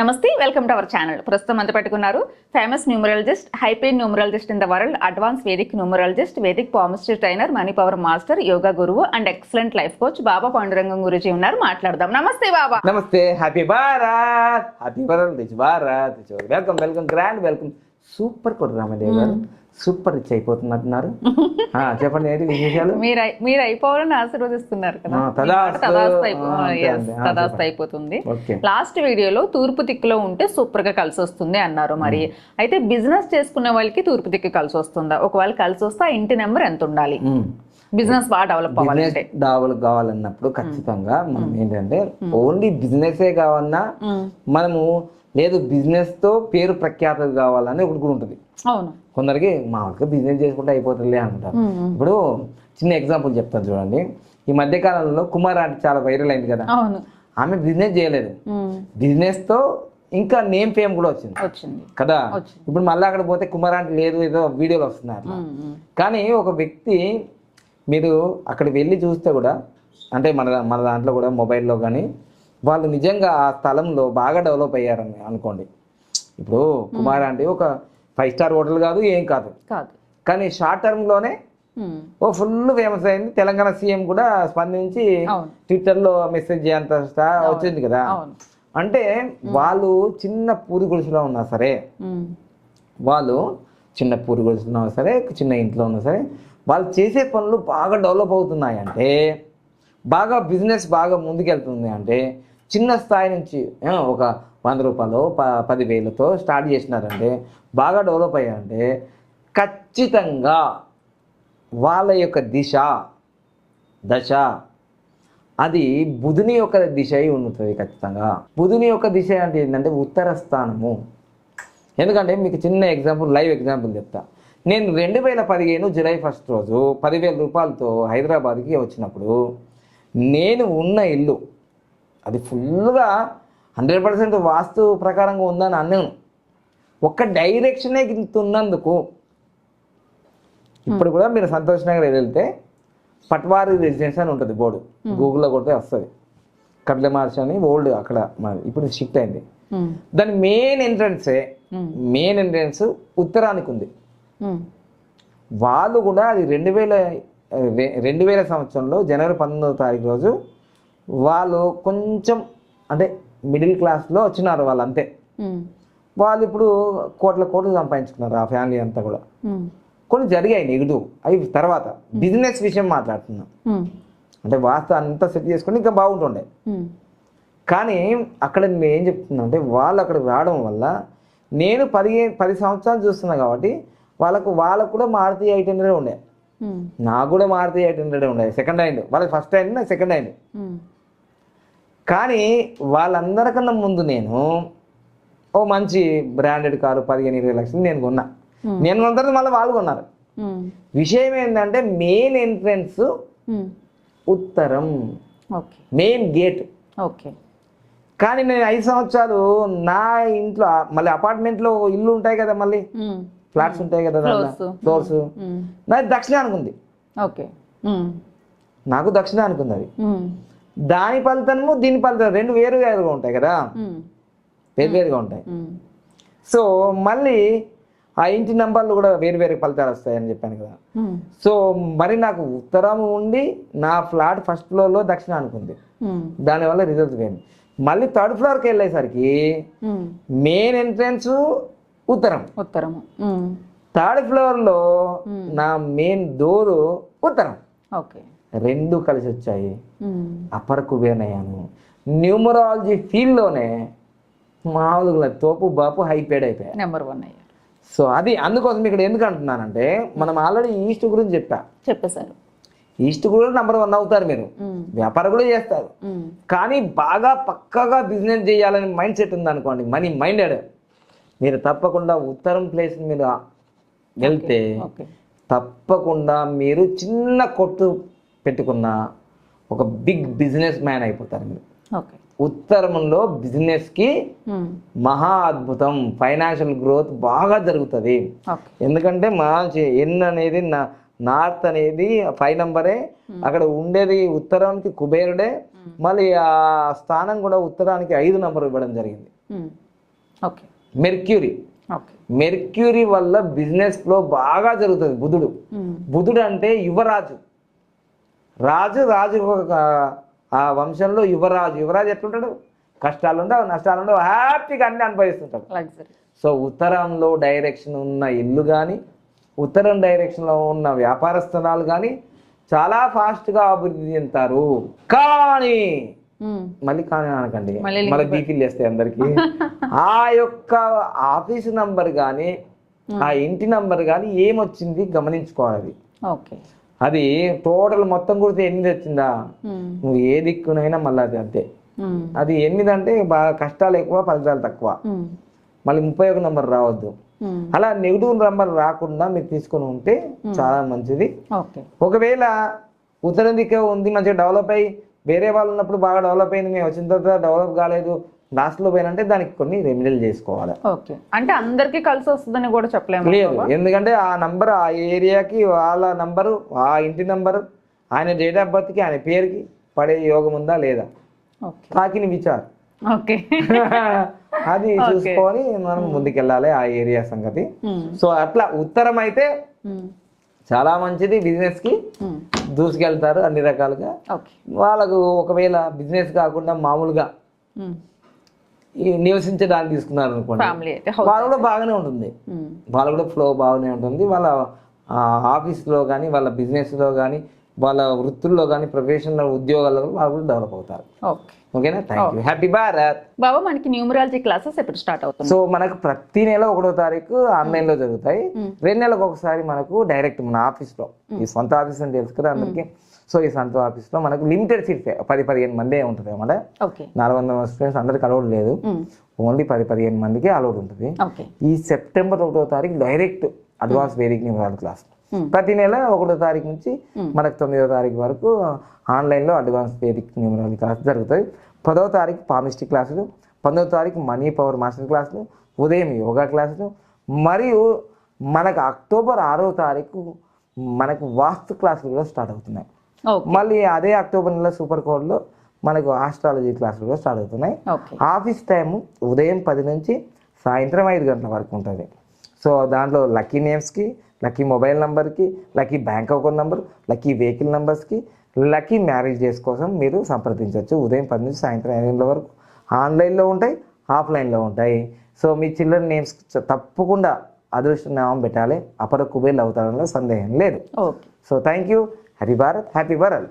నమస్తే welcome to our channel. ప్రస్తుతం అంత పెట్టుకున్నారు famous numerologist హైపెయిన్ numerologist in the world advance Vedic numerologist Vedic palmistry trainer money power master yoga గురువు and excellent life coach Baba Pandurangam Guruji ఉన్నారు. మాట్లాడదాం. నమస్తే బాబా. నమస్తే happy Bharat. Happy Bharat welcome welcome grand welcome. Super కొడు రామదేవ్ గారు super rich అయిపోతున్నట్టున్నారు చెప్పండి ఏంటి విశేషాలు? మీరు అయి- మీరు అయిపోవాలని ఆశీర్వదిస్తున్నారు కదా. అయిపోతుంది. లాస్ట్ వీడియోలో తూర్పు దిక్కులో ఉంటే సూపర్గా కలిసి వస్తుంది అన్నారు మరి. అయితే బిజినెస్ చేసుకునే వాళ్ళకి తూర్పు దిక్కు కలిసి వస్తుందా ఒకవేళ కలిసి వస్తే ఆ ఇంటి నెంబర్ ఎంత ఉండాలి? బిజినెస్ బాగా డెవలప్ అవ్వాలంటే. డాబులు కావాలన్నప్పుడు ఖచ్చితంగా మనం ఏంటంటే ఓన్లీ బిజినెసే కావాలన్నా మనము లేదు బిజినెస్తో పేరు ప్రఖ్యాతలు కావాలని ఒకటి కూడా ఉంటుంది. కొందరికి మామూలుగా బిజినెస్ చేసుకుంటే అయిపోతుందిలే ఉమ్, ఇప్పుడు చిన్న ఎగ్జాంపుల్ చెప్తాను చూడండి. ఈ మధ్య కాలంలో కుమార్ అంటే చాలా వైరల్ అయింది కదా. ఆమె బిజినెస్ చేయలేదు. ఉమ్, బిజినెస్తో ఇంకా నేమ్ ఫేమ్ కూడా వచ్చింది. కదా. ఇప్పుడు మళ్ళీ అక్కడ పోతే కుమార్ అంటే లేదు ఏదో వీడియోలు ఉమ్, కానీ ఒక వ్యక్తి మీరు అక్కడికి వెళ్ళి చూస్తే కూడా అంటే మన మన దాంట్లో కూడా మొబైల్లో కానీ వాళ్ళు నిజంగా ఆ స్థలంలో బాగా డెవలప్ అయ్యారని అనుకోండి. ఇప్పుడు కుమార్ అంటే ఒక ఫైవ్ స్టార్ హోటల్ కాదు ఏం కాదు. కాదు. కానీ షార్ట్ టర్మ్లోనే ఓ ఫుల్ ఫేమస్ అయింది. తెలంగాణ సీఎం కూడా స్పందించి ట్విట్టర్లో మెసేజ్ చేయంత స్టా- వచ్చింది కదా. అంటే వాళ్ళు చిన్న పూరి గుడిసెలో ఉన్నా సరే వాళ్ళు చిన్న పూరి గుడిసెలో ఉన్నా సరే చిన్న ఇంట్లో ఉన్నా సరే వాళ్ళు చేసే పనులు బాగా డెవలప్ అవుతున్నాయి అంటే బాగా బిజినెస్ బాగా ముందుకెళ్తుంది అంటే చిన్న స్థాయి నుంచి ఒక వంద రూపాయలు ప పదివేలతో స్టార్ట్ చేసినారంటే బాగా డెవలప్ అయ్యారంటే ఖచ్చితంగా వాళ్ళ యొక్క దిశ దశ అది బుధుని యొక్క దిశ అయి ఉంటుంది ఖచ్చితంగా. బుధుని యొక్క దిశ అంటే ఏంటంటే ఉత్తర స్థానము. ఎందుకంటే మీకు చిన్న ఎగ్జాంపుల్ లైవ్ ఎగ్జాంపుల్ చెప్తా. నేను రెండు వేల పదిహేను జూలై ఫస్ట్ రోజు పదివేల రూపాయలతో హైదరాబాద్కి వచ్చినప్పుడు నేను ఉన్న ఇల్లు అది ఫుల్గా హండ్రెడ్ పర్సెంట్ వాస్తు ప్రకారంగా ఉందని అన్నాను. ఒక్క డైరెక్షనే ఇంత ఉన్నందుకు ఇప్పుడు కూడా మీరు సంతోష్ నగర్ వెళ్తే పట్వారి రెసిడెన్స్ అని ఉంటుంది బోర్డు. గూగుల్లో కొడితే వస్తుంది. కట్ల మార్చ్ అని ఓల్డ్ అక్కడ మాది. ఇప్పుడు షిఫ్ట్ అయింది. దాని మెయిన్ ఎంట్రన్సే మెయిన్ ఎంట్రన్స్ ఉత్తరానికి ఉంది. వాళ్ళు కూడా అది రెండు వేల రెండు వేల సంవత్సరంలో జనవరి పంతొమ్మిదవ తారీఖు రోజు వాళ్ళు కొంచెం అంటే మిడిల్ క్లాస్లో వచ్చినారు వాళ్ళు అంతే వాళ్ళు ఇప్పుడు కోట్ల కోట్లు సంపాదించుకున్నారు ఆ ఫ్యామిలీ అంతా కూడా. కొన్ని జరిగాయి నెగిటివ్. అవి తర్వాత బిజినెస్ విషయం మాట్లాడుతున్నాం. అంటే వాస్తు అంతా సెట్ చేసుకుని ఇంకా బాగుంటుండే. కానీ అక్కడ నేను ఏం చెప్తున్నా అంటే వాళ్ళు అక్కడికి రావడం వల్ల నేను పదిహేను పది సంవత్సరాలు చూస్తున్నా కాబట్టి వాళ్ళకు వాళ్ళకు కూడా మారుతి ఎయిట్ హండ్రెడ్ ఉండే. నాకు కూడా మారుతి ఎయిట్ హండ్రెడ్ ఉండే. Second hand. వాళ్ళకి ఫస్ట్ హ్యాండ్ నాకు సెకండ్ హ్యాండ్. కానీ వాళ్ళందరికన్నా ముందు నేను ఓ మంచి బ్రాండెడ్ కారు పదిహేను ఇరవై లక్షలు నేను కొన్నా. Hmm. నేను కొన్న తర్వాత మళ్ళీ వాళ్ళు కొన్నారు. ఉమ్, విషయం ఏంటంటే మెయిన్ ఎంట్రన్స్ ఉమ్, ఉత్తరం. ఓకే మెయిన్ గేట్ ఓకే కానీ నేను ఐదు సంవత్సరాలు నా ఇంట్లో మళ్ళీ అపార్ట్మెంట్లో ఇల్లు ఉంటాయి కదా మళ్ళీ. ఫ్లాట్స్ ఉంటాయి కదా. ఫ్లోర్స్ నాది దక్షిణానికి ఉంది ఓకే నాకు దక్షిణానికి ఉంది అది. దాని ఫలితము దీని ఫలితం రెండు వేరు వేరుగా ఉంటాయి కదా? వేరు వేరుగా ఉంటాయి. సో మళ్ళీ ఆ ఇంటి నంబర్లు కూడా వేరు వేరు ఫలితాలు వస్తాయని చెప్పాను కదా. సో మరి నాకు ఉత్తరం ఉండి నా ఫ్లాట్ ఫస్ట్ ఫ్లోర్లో దక్షిణానికి ఉంది. ఉమ్, దానివల్ల రిజల్ట్ పోయింది. మళ్ళీ థర్డ్ ఫ్లోర్కి వెళ్ళేసరికి మెయిన్ ఎంట్రన్స్ ఉత్తరం. ఉత్తరము. ఉమ్, థర్డ్ ఫ్లోర్లో నా మెయిన్ డోరు ఉత్తరం. ఓకే. రెండు కలిసి వచ్చాయి. అపర్ కుబేనయ్యాను న్యూమరాలజీ ఫీల్డ్లోనే మామూలుగా తోపు బాపు హైపేడ్ అయిపోయా నెంబర్ వన్ అయ్యారు సో అది అందుకోసం ఇక్కడ ఎందుకు అంటున్నానంటే మనం ఆల్రెడీ ఈస్ట్ గురించి చెప్పా. చెప్పేశారు ఈస్ట్ కూడా నెంబర్ వన్ అవుతారు మీరు. వ్యాపారం కూడా చేస్తారు. కానీ బాగా పక్కగా బిజినెస్ చేయాలని మైండ్ సెట్ ఉందనుకోండి మనీ మైండెడ్ మీరు తప్పకుండా ఉత్తరం ప్లేస్ మీరు వెళ్తే ఓకే. తప్పకుండా మీరు చిన్న కొట్టు పెట్టుకున్న ఒక బిగ్ బిజినెస్ మ్యాన్ అయిపోతారు మీరు. ఉత్తరంలో బిజినెస్కి మహా అద్భుతం ఫైనాన్షియల్ గ్రోత్ బాగా జరుగుతుంది. ఎందుకంటే మంచి ఎన్ అనేది నార్త్ అనేది ఫైవ్ నంబరే అక్కడ ఉండేది ఉత్తరానికి కుబేరుడే మళ్ళీ ఆ స్థానం కూడా ఉత్తరానికి ఐదు నంబర్ ఇవ్వడం జరిగింది. మెర్క్యూరీ. మెర్క్యూరీ వల్ల బిజినెస్ ఫ్లో బాగా జరుగుతుంది బుధుడు. బుధుడు అంటే యువరాజు. రాజు రాజు ఒక ఆ వంశంలో యువరాజు. యువరాజు ఎట్లుంటాడు? కష్టాలు ఉండవు నష్టాలు ఉండవు హ్యాపీగా అన్ని అనుభవిస్తుంటాడు. సో ఉత్తరంలో డైరెక్షన్ ఉన్న ఇల్లు కానీ ఉత్తరం డైరెక్షన్లో ఉన్న వ్యాపార స్థలాలు కానీ చాలా ఫాస్ట్గా అభివృద్ధి చెందుతారు. కానీ మ్మ్. మళ్ళీ కానీ అనకండి. మళ్ళీ బీపీలు వేస్తాయి అందరికి. ఆ యొక్క ఆఫీస్ నంబర్ కానీ ఆ ఇంటి నంబర్ కానీ ఏమొచ్చింది గమనించుకోవాలి. ఓకే అది టోటల్ మొత్తం కుడితే ఎనిమిది వచ్చిందా. నువ్వు ఏ దిక్కునైనా మళ్ళీ అది అంతే. అది ఎనిమిది అంటే బాగా కష్టాలు ఎక్కువ ఫలితాలు తక్కువ. మళ్ళీ ముప్పై ఒక నంబర్ రావద్దు. అలా నెగిటివ్ నంబర్ రాకుండా మీరు తీసుకొని ఉంటే చాలా మంచిది ఒకవేళ ఉత్తరం దిక్కు ఉంది మంచిగా డెవలప్ అయ్యి వేరే వాళ్ళు ఉన్నప్పుడు బాగా డెవలప్ అయింది మేము వచ్చిన తర్వాత డెవలప్ కాలేదు లాస్ట్లో పోయినంటే దానికి కొన్ని రెమెడీలు చేసుకోవాలి. ఓకే అంటే అందరికీ కలిసి వస్తుందని కూడా చెప్పలేము లేదు. ఎందుకంటే ఆ నంబర్ ఆ ఏరియాకి వాళ్ళ నంబరు ఆ ఇంటి నంబరు ఆయన డేట్ ఆఫ్ బర్త్కి ఆయన పేరుకి పడే యోగం ఉందా లేదా? తాకిని విచార్. ఓకే అది చూసుకొని మనం ముందుకెళ్ళాలి ఆ ఏరియా సంగతి. సో అట్లా ఉత్తరం అయితే మ్మ్. చాలా మంచిది బిజినెస్కి. మ్మ్. దూసుకెళ్తారు అన్ని రకాలుగా. వాళ్ళకు ఒకవేళ బిజినెస్ కాకుండా మామూలుగా నివసించడానికి తీసుకున్నారు అనుకోండి. వాళ్ళు కూడా బాగానే ఉంటుంది. మ్మ్. వాళ్ళ కూడా ఫ్లో బాగానే ఉంటుంది. వాళ్ళ ఆఫీస్లో కానీ వాళ్ళ బిజినెస్లో కానీ వాళ్ళ వృత్తుల్లో కానీ ప్రొఫెషనల్ ఉద్యోగాల్లో వాళ్ళు కూడా డెవలప్ అవుతారు. ఓకే ఓకేనా? Thank you happy Bharat Baba మనకి న్యూమరాలజీ క్లాసెస్ ఎప్పుడు స్టార్ట్ అవుతుంది సో మనకు ప్రతి నెల ఒకటో తారీఖు ఆన్లైన్లో జరుగుతాయి. రెండు నెలలకు ఒకసారి మనకు డైరెక్ట్ మన ఆఫీస్లో ఈ సొంత ఆఫీస్ అని తెలుసు కదా అందరికి. సో ఈ సొంత ఆఫీస్లో మనకు లిమిటెడ్ సీట్స్ పది పదిహేను మందే ఉంటుంది అన్నమాట. ఓకే. నాలుగు వందల స్టూడెంట్స్ అందరికి అలౌడ్ లేదు. ఓన్లీ పది పదిహేను మందికి అలౌడ్ ఉంటుంది. ఈ సెప్టెంబర్ ఒకటో తారీఖు డైరెక్ట్ అడ్వాన్స్ వేదిక క్లాస్. ప్రతి నెల ఒకటో తారీఖు నుంచి మనకు తొమ్మిదో తారీఖు వరకు ఆన్లైన్లో అడ్వాన్స్ వేదిక న్యూమరాల్ క్లాస్ జరుగుతాయి పదవ తారీఖు పామిస్ట్రీ క్లాసులు పంతొమ్మిదో తారీఖు మనీ పవర్ మాస్టర్ క్లాసులు ఉదయం యోగా క్లాసులు మరియు మనకు అక్టోబర్ ఆరో తారీఖు మనకు వాస్తు క్లాసులు కూడా స్టార్ట్ అవుతున్నాయి. మళ్ళీ అదే అక్టోబర్ నెల సూపర్ కోడ్లో మనకు ఆస్ట్రాలజీ క్లాసులు కూడా స్టార్ట్ అవుతున్నాయి. ఆఫీస్ టైము ఉదయం పది నుంచి సాయంత్రం ఐదు గంటల వరకు ఉంటుంది. సో దాంట్లో లక్కీ నేమ్స్కి లక్కీ మొబైల్ నెంబర్కి lucky bank account number lucky vehicle నెంబర్స్కి లక్కీ మ్యారేజ్ డేస్ కోసం మీరు సంప్రదించవచ్చు. ఉదయం పది నుంచి సాయంత్రం ఐదు గంటల వరకు ఆన్లైన్లో ఉంటాయి ఆఫ్లైన్లో ఉంటాయి. సో మీ చిల్డ్రన్ నేమ్స్ తప్పకుండా అదృష్ట నామం పెట్టాలి. అపర కుబేర్లు అవుతారనలో సందేహం లేదు. Okay so thank you happy Bharat happy Bharat